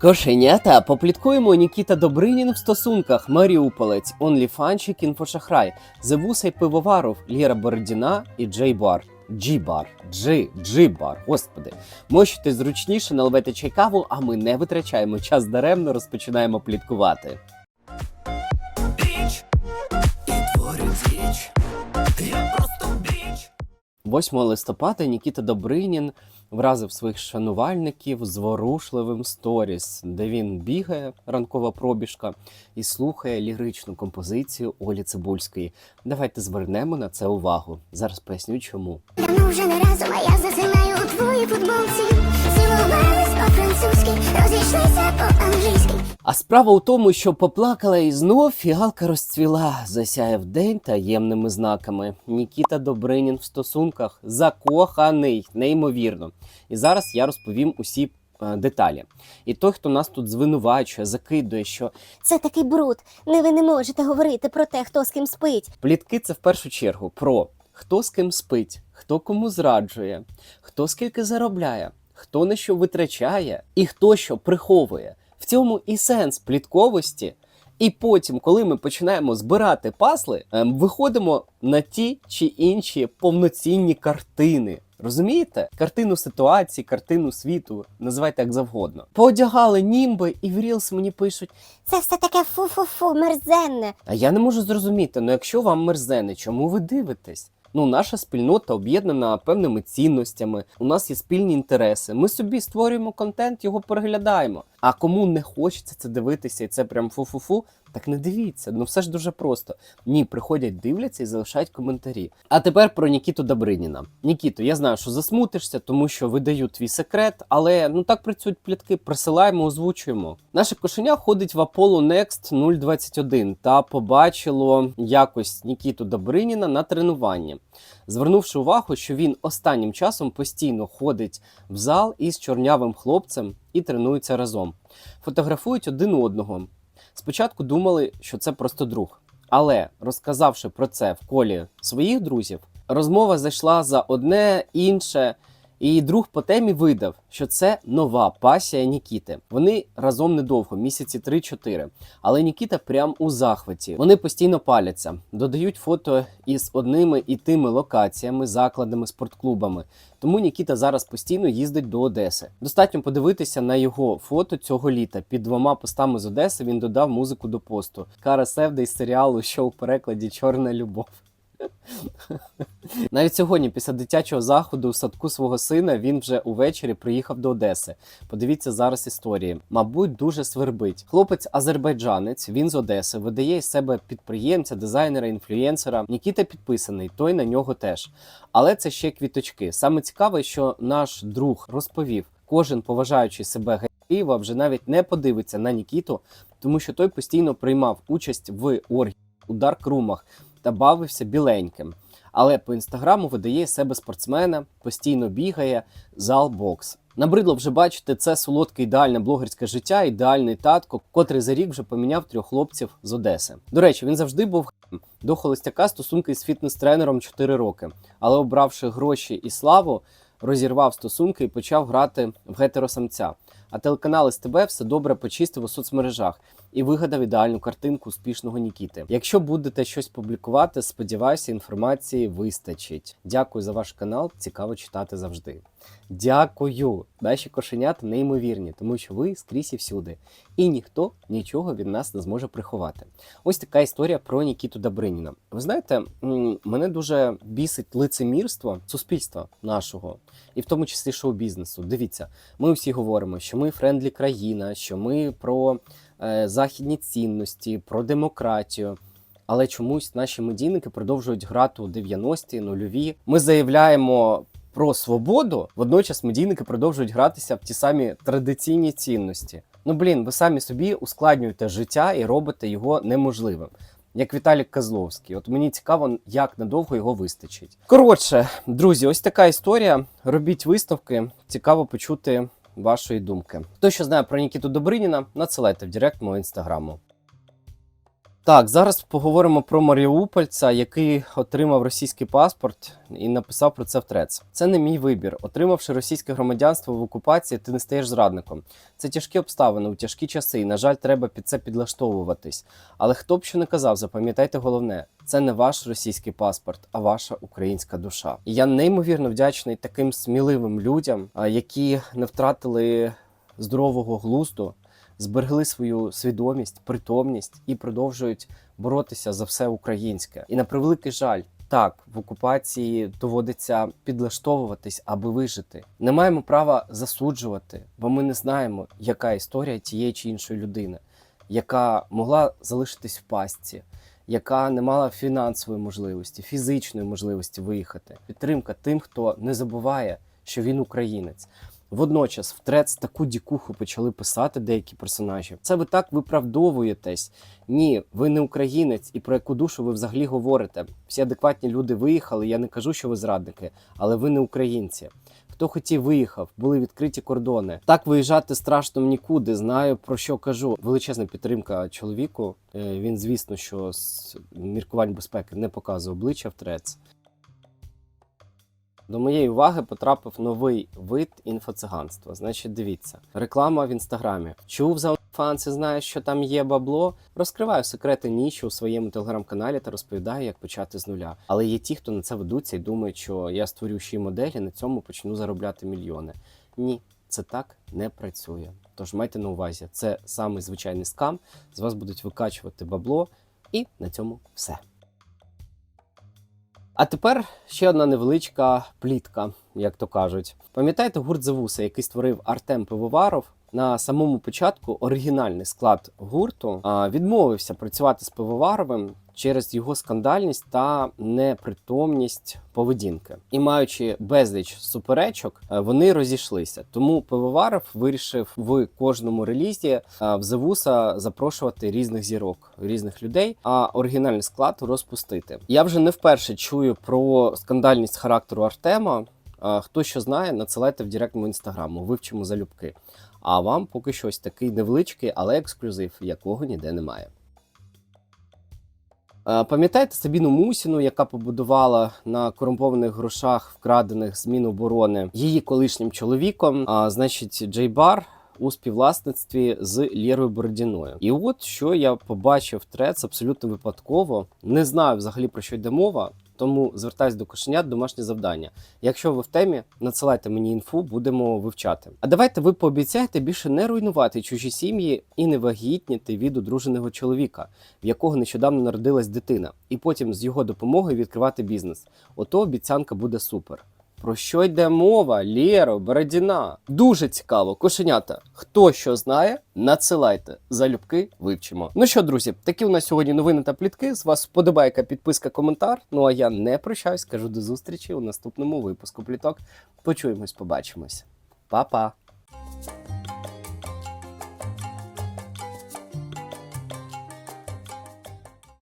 Кошенята, попліткуємо Нікіта Добринін в стосунках, Маріуполець, Онліфанчик, інфошахрай, Зевусай Пивоваров, Ліра Бородіна і Джей Бар. Джі-бар, джи, джі-бар, господи. Мощуйте зручніше, наливайте чай каву, а ми не витрачаємо час даремно, розпочинаємо пліткувати. Біч і творить річ. Я просто біч. 8 листопада Нікіта Добринін вразив своїх шанувальників зворушливим сторіс, де він бігає ранкова пробіжка і слухає ліричну композицію Олі Цибульської. Давайте звернемо на це увагу. Зараз поясню, чому. Давно вже не разом, а я засинаю у твоїй футболці. Цілувались по-французьки, розійшлися по-англійськи. А справа у тому, що поплакала і знов фіалка розцвіла, засяяв день таємними знаками. Нікіта Добринін в стосунках закоханий, неймовірно. І зараз я розповім усі е, деталі. І той, хто нас тут звинувачує, закидує, що Це такий бруд. Не ви не можете говорити про те, хто з ким спить. плітки це в першу чергу про хто з ким спить, хто кому зраджує, хто скільки заробляє, хто на що витрачає і хто що приховує. В цьому і сенс плітковості. І потім, коли ми починаємо збирати пасли, ем, виходимо на ті чи інші повноцінні картини. Розумієте? Картину ситуації, картину світу, називайте як завгодно. Поодягали німби і в Reels мені пишуть: Це все таке фу-фу-фу, мерзенне. а я не можу зрозуміти, ну якщо вам мерзене, чому ви дивитесь? Ну, наша спільнота об'єднана певними цінностями. У нас є спільні інтереси. Ми собі створюємо контент, його переглядаємо. А кому не хочеться це дивитися, і це прям фу-фу-фу, так не дивіться. Ну все ж дуже просто. Ні, приходять, дивляться і залишають коментарі. А тепер про Нікіту Добриніна. Нікіто, я знаю, що засмутишся, тому що видаю твій секрет, але ну так працюють плітки. Присилаємо, озвучуємо. Наше кошеня ходить в Apollo Next 021 та побачило якось Нікіту Добриніна на тренуванні, звернувши увагу, що він останнім часом постійно ходить в зал із чорнявим хлопцем і тренуються разом. Фотографують один одного. Спочатку думали, що це просто друг. Але розказавши про це в колі своїх друзів, розмова зайшла за одне інше, і друг по темі видав, що це нова пасія Нікіти. Вони разом недовго, місяці 3-4. Але Нікіта прям у захваті. Вони постійно паляться, додають фото із одними і тими локаціями, закладами, спортклубами. Тому Нікіта зараз постійно їздить до Одеси. Достатньо подивитися на його фото цього літа. Під двома постами з Одеси він додав музику до посту. Кара Севда із серіалу, що у перекладі Чорна любов. Навіть сьогодні, після дитячого заходу у садку свого сина, він вже увечері приїхав до Одеси. Подивіться зараз історії. Мабуть, дуже свербить. Хлопець азербайджанець, він з Одеси, видає із себе підприємця, дизайнера, інфлюєнсера. Нікіта підписаний, той на нього теж. Але це ще квіточки. Саме цікаве, що наш друг розповів, кожен поважаючий себе Києва вже навіть не подивиться на Нікіту, тому що той постійно приймав участь в оргії у дарк-румах та бавився біленьким. Але по інстаграму видає себе спортсмена, постійно бігає, зал бокс. Набридло вже бачити це солодке ідеальне блогерське життя, ідеальний татко, котрий за рік вже поміняв трьох хлопців з Одеси. До речі, він завжди був до холостяка стосунки з фітнес-тренером 4 роки, але обравши гроші і славу, розірвав стосунки і почав грати в гетеросамця. А телеканал СТБ все добре почистив у соцмережах і вигадав ідеальну картинку успішного Нікіти. Якщо будете щось публікувати, сподіваюся, інформації вистачить. Дякую за ваш канал. Цікаво читати завжди. Дякую! Наші кошенята неймовірні, тому що ви скрізь і всюди. І ніхто нічого від нас не зможе приховати. Ось така історія про Нікіту Добриніна. Ви знаєте, мене дуже бісить лицемірство суспільства нашого, і в тому числі шоу-бізнесу. Дивіться, ми всі говоримо, що ми френдлі країна, що ми про е, західні цінності, про демократію. Але чомусь наші медійники продовжують грати у 90-ті, нульові. Ми заявляємо про свободу, водночас медійники продовжують гратися в ті самі традиційні цінності. Ну блін, ви самі собі ускладнюєте життя і робите його неможливим. Як Віталік Козловський. От мені цікаво, як надовго його вистачить. Коротше, друзі, ось така історія. Робіть висновки. Цікаво почути вашої думки. Хто що знає про Нікіту Добриніна, надсилайте в директ мого інстаграму. Так, зараз поговоримо про Маріупольця, який отримав російський паспорт і написав про це в трец. Це не мій вибір. Отримавши російське громадянство в окупації, ти не стаєш зрадником. Це тяжкі обставини у тяжкі часи. І, на жаль, треба під це підлаштовуватись. Але хто б що не казав, запам'ятайте головне: це не ваш російський паспорт, а ваша українська душа. І я неймовірно вдячний таким сміливим людям, які не втратили здорового глузду, зберегли свою свідомість, притомність і продовжують боротися за все українське. І на превеликий жаль. Так, в окупації доводиться підлаштовуватись, аби вижити. Не маємо права засуджувати, бо ми не знаємо, яка історія тієї чи іншої людини, яка могла залишитись в пастці, яка не мала фінансової можливості, фізичної можливості виїхати. Підтримка тим, хто не забуває, що він українець. Водночас в трец таку дікуху почали писати деякі персонажі. Це ви так виправдовуєтесь. Ні, ви не українець, і про яку душу ви взагалі говорите. Всі адекватні люди виїхали. Я не кажу, що ви зрадники, але ви не українці. Хто хотів, виїхав, були відкриті кордони. Так виїжджати страшно в нікуди. Знаю про що кажу. Величезна підтримка чоловіку. Е, Він, звісно, що з міркувань безпеки не показує обличчя в трец. До моєї уваги потрапив новий вид інфоциганства. Значить, дивіться, реклама в інстаграмі. Чув за фанси, знаєш, що там є бабло. Розкриваю секрети ніші у своєму телеграм-каналі та розповідаю, як почати з нуля. Але є ті, хто на це ведуться і думають, що я створю ще й модель і на цьому почну заробляти мільйони. Ні, це так не працює. Тож майте на увазі, це самий звичайний скам. З вас будуть викачувати бабло, і на цьому все. А тепер ще одна невеличка плітка, як то кажуть. Пам'ятаєте гурт Зевуса, який створив Артем Пивоваров? На самому початку оригінальний склад гурту відмовився працювати з Пивоваровим через його скандальність та непритомність поведінки. І маючи безліч суперечок, е, вони розійшлися. Тому Пивоваров вирішив в кожному релізі е, в Зевуса запрошувати різних зірок, різних людей, а оригінальний склад розпустити. Я вже не вперше чую про скандальність характеру Артема. Е, Хто що знає, надсилайте в директ мого інстаграму, вивчимо залюбки. А вам поки що ось такий невеличкий, але ексклюзив, якого ніде немає. Е, Пам'ятаєте Сабіну Мусіну, яка побудувала на корумпованих грошах, вкрадених з Міноборони її колишнім чоловіком, а значить, Джей Бар у співвласництві з Лєрою Бородіною. І от що я побачив трец абсолютно випадково. Не знаю взагалі про що йде мова. Тому звертаюсь до кошенят домашнє завдання. Якщо ви в темі, надсилайте мені інфу, будемо вивчати. А давайте ви пообіцяєте більше не руйнувати чужі сім'ї і не вагітніти від одруженого чоловіка, в якого нещодавно народилась дитина, і потім з його допомогою відкривати бізнес. Ото обіцянка буде супер. Про що йде мова, Лєро, Бородіна? Дуже цікаво, кошенята. Хто що знає, надсилайте. Залюбки вивчимо. Ну що, друзі, такі у нас сьогодні новини та плітки. З вас вподобайка, підписка, коментар. Ну а я не прощаюсь, кажу до зустрічі у наступному випуску пліток. Почуємось, побачимось. Па-па!